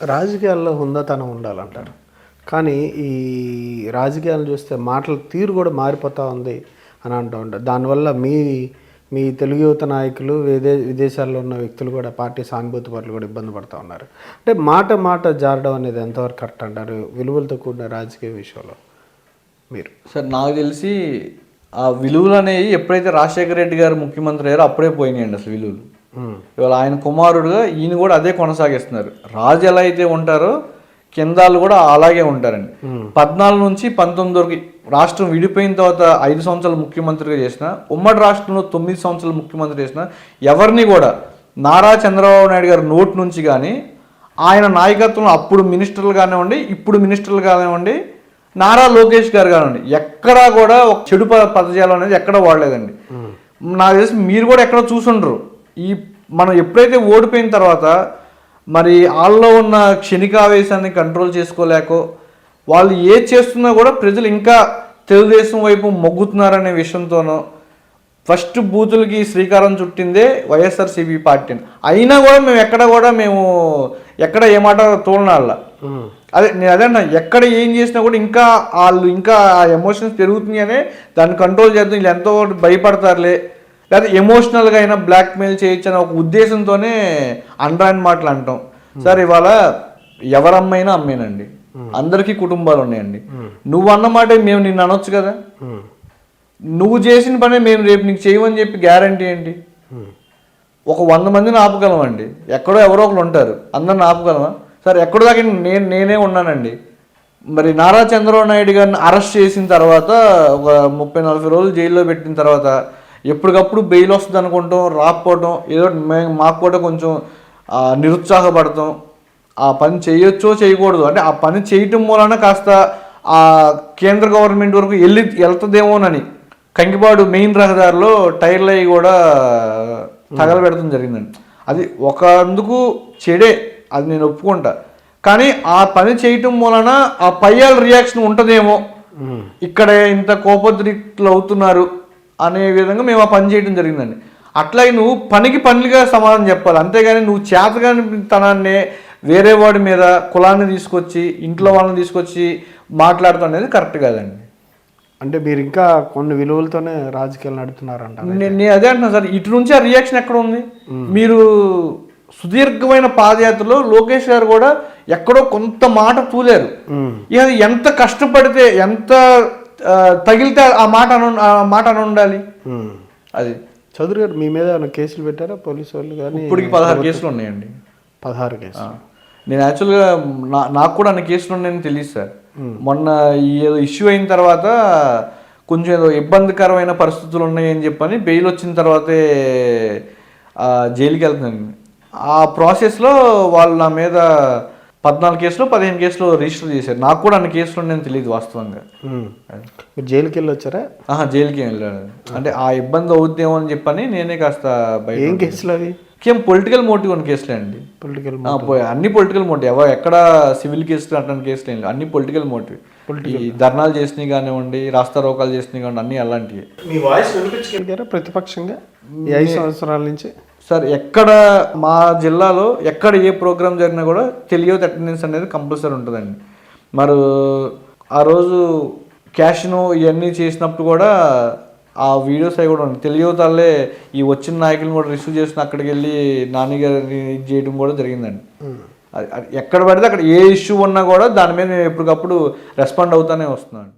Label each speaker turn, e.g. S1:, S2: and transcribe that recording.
S1: రాజకీయాల్లో హుందాతనం ఉండాలంటారు. కానీ ఈ రాజకీయాలు చూస్తే మాటల తీరు కూడా మారిపోతూ ఉంది అని అంటూ ఉంటారు. దానివల్ల మీ మీ తెలుగు యువత నాయకులు విదే విదేశాల్లో ఉన్న వ్యక్తులు కూడా పార్టీ సానుభూతి పరులు కూడా ఇబ్బంది పడుతూ ఉన్నారు. అంటే మాట మాట జారడం అనేది ఎంతవరకు కరెక్ట్ అంటారు? విలువలతో కూడిన రాజకీయ విషయంలో మీరు?
S2: సార్ నాకు తెలిసి ఆ విలువలు అనేవి ఎప్పుడైతే రాజశేఖర రెడ్డి గారు ముఖ్యమంత్రి అయ్యారో అప్పుడే పోయినాయండి అసలు విలువలు. ఇవాళ ఆయన కుమారుడుగా ఈయన కూడా అదే కొనసాగిస్తున్నారు. రాజు ఎలా అయితే ఉంటారో కిందాలు కూడా అలాగే ఉంటారండి. పద్నాలుగు నుంచి పంతొమ్మిది వరకు రాష్ట్రం విడిపోయిన తర్వాత ఐదు సంవత్సరాలు ముఖ్యమంత్రిగా చేసిన ఉమ్మడి రాష్ట్రంలో తొమ్మిది సంవత్సరాలు ముఖ్యమంత్రి చేసిన ఎవరిని కూడా నారా చంద్రబాబు నాయుడు గారి నోటి నుంచి కానీ ఆయన నాయకత్వంలో అప్పుడు మినిస్టర్లు కానివ్వండి ఇప్పుడు మినిస్టర్లు కానివ్వండి నారా లోకేష్ గారు కానివ్వండి ఎక్కడా కూడా ఒక చెడు పదజాలం అనేది ఎక్కడ వాడలేదండి. నాకు తెలిసి మీరు కూడా ఎక్కడ చూసుండ్రు. ఈ మనం ఎప్పుడైతే ఓడిపోయిన తర్వాత మరి వాళ్ళలో ఉన్న క్షణికావేశాన్ని కంట్రోల్ చేసుకోలేకో వాళ్ళు ఏ చేస్తున్నా కూడా ప్రజలు ఇంకా తెలుగుదేశం వైపు మొగ్గుతున్నారనే విషయంతోనో ఫస్ట్ బూతులకి శ్రీకారం చుట్టిందే వైఎస్ఆర్సీపీ పార్టీ అయినా కూడా మేము ఎక్కడ కూడా మేము ఎక్కడ ఏ మాట తోలనాళ్ళ అదే నేను అదే ఎక్కడ ఏం చేసినా కూడా ఇంకా వాళ్ళు ఇంకా ఆ ఎమోషన్స్ పెరుగుతున్నాయనే దాన్ని కంట్రోల్ చేద్దాం వీళ్ళు ఎంతో భయపడతారులే. లేదా ఎమోషనల్గా అయినా బ్లాక్మెయిల్ చేయొచ్చు అనే ఒక ఉద్దేశంతోనే అండరాని మాటలు అంటాం. సార్ ఇవాళ ఎవరమ్మైనా అమ్మేనండి. అందరికీ కుటుంబాలు ఉన్నాయండి. నువ్వు అన్న మాట మేము నిన్ను అనొచ్చు కదా. నువ్వు చేసిన పనే మేము రేపు నీకు చేయమని చెప్పి గ్యారంటీ ఏంటి? ఒక వంద మందిని ఆపగలమండి. ఎక్కడో ఎవరో ఒకరు ఉంటారు. అందరిని ఆపగలమా? సరే ఎక్కడో దాకా నేను నేనే ఉన్నానండి. మరి నారా చంద్రబాబు నాయుడు గారిని అరెస్ట్ చేసిన తర్వాత ఒక ముప్పై నలభై రోజులు జైల్లో పెట్టిన తర్వాత ఎప్పటికప్పుడు బెయిల్ వస్తుంది అనుకుంటాం రాకపోవటం ఏదో మాకు కూడా కొంచెం నిరుత్సాహపడతాం. ఆ పని చేయొచ్చో చేయకూడదు అంటే ఆ పని చేయటం మూలన కాస్త ఆ కేంద్ర గవర్నమెంట్ వరకు వెళ్ళి వెళ్తుందేమోనని కంకిపాడు మెయిన్ రహదారిలో టైర్లు అవి కూడా తగలబెడతాం జరిగిందండి. అది ఒక అందుకు చెడే అది నేను ఒప్పుకుంటా. కానీ ఆ పని చేయటం వలన ఆ పయ్యాల రియాక్షన్ ఉంటుందేమో. ఇక్కడ ఇంత కోపద్రిక్తులు అవుతున్నారు అనే విధంగా మేము ఆ పని చేయడం జరిగిందండి. అట్లాగే నువ్వు పనికి పనులుగా సమాధానం చెప్పాలి. అంతేగాని నువ్వు చేతగాని తనాన్ని వేరే వాడి మీద కులాన్ని తీసుకొచ్చి ఇంట్లో వాళ్ళని తీసుకొచ్చి మాట్లాడటం అనేది కరెక్ట్ కాదండి.
S1: అంటే మీరు ఇంకా కొన్ని విలువలతోనే రాజకీయాలు నడుపుతున్నారంట
S2: నేను అదే అంటున్నా సార్. ఇటు నుంచి ఆ రియాక్షన్ ఎక్కడ ఉంది? మీరు సుదీర్ఘమైన పాదయాత్రలో లోకేష్ గారు కూడా ఎక్కడో కొంత మాట తూలేరు. ఇక ఎంత కష్టపడితే ఎంత తగిలితే ఆ మాట అను ఆ మాట అని ఉండాలి. అది.
S1: చౌదరి గారు మీ మీద ఏమైనా కేసులు పెట్టారా? పోలీసు వాళ్ళు కానీ
S2: ఇప్పటికి పదహారు కేసులు ఉన్నాయండి.
S1: పదహారు కేసులు.
S2: నేను యాక్చువల్గా నా నాకు కూడా అన్ని కేసులు ఉన్నాయని తెలియదు సార్. మొన్న ఈ ఏదో ఇష్యూ అయిన తర్వాత కొంచెం ఏదో ఇబ్బందికరమైన పరిస్థితులు ఉన్నాయని చెప్పని బెయిల్ వచ్చిన తర్వాతే జైలుకి వెళ్తున్నాను ఆ ప్రాసెస్లో వాళ్ళు నా మీద పద్నాలుగు కేసులు పదిహేను కేసులు రిజిస్టర్ చేశారు. నాకు కూడా అన్ని కేసులు ఉన్నాయని తెలియదు వాస్తవంగా.
S1: మీరు జైలుకి వెళ్ళి వచ్చారా
S2: ఆహా జైలుకి వెళ్ళాడు అంటే ఆ ఇబ్బంది అవుద్దేమో అని చెప్పని నేనే కాస్త బయట
S1: ఏం కేసులు అవి?
S2: కేం పొలిటికల్ మోటివ్ ఉన్న కేసులే అండి.
S1: పొలిటికల్
S2: అన్ని పొలిటికల్ మోటివ్. ఎవ ఎక్కడ సివిల్ కేసులు అట్లాంటి కేసులు ఏం అన్ని పొలిటికల్ మోటివ్. ఈ ధర్నాలు చేసినవి కానివ్వండి రాస్తా రోకాలు చేసినవి కానివ్వండి అన్ని అలాంటివి
S1: మీ వాయిస్ వినిపించగలిగారా ప్రతిపక్షంగా? ఈ ఐదు సంవత్సరాల నుంచి?
S2: సార్ ఎక్కడ మా జిల్లాలో ఎక్కడ ఏ ప్రోగ్రామ్ జరిగినా కూడా తెలియదు అటెండెన్స్ అనేది కంపల్సరీ ఉంటుందండి. మరి ఆ రోజు క్యాష్ను ఇవన్నీ చేసినప్పుడు కూడా ఆ వీడియోస్ అవి కూడా ఉన్నాయి. తెలియతాలే ఈ వచ్చిన నాయకులను కూడా రిసీవ్ చేసిన అక్కడికి వెళ్ళి నాన్నగారిని ఇది చేయడం కూడా జరిగిందండి. ఎక్కడ పడితే అక్కడ ఏ ఇష్యూ ఉన్నా కూడా దాని మీద మేము ఎప్పటికప్పుడు రెస్పాండ్ అవుతానే వస్తున్నాను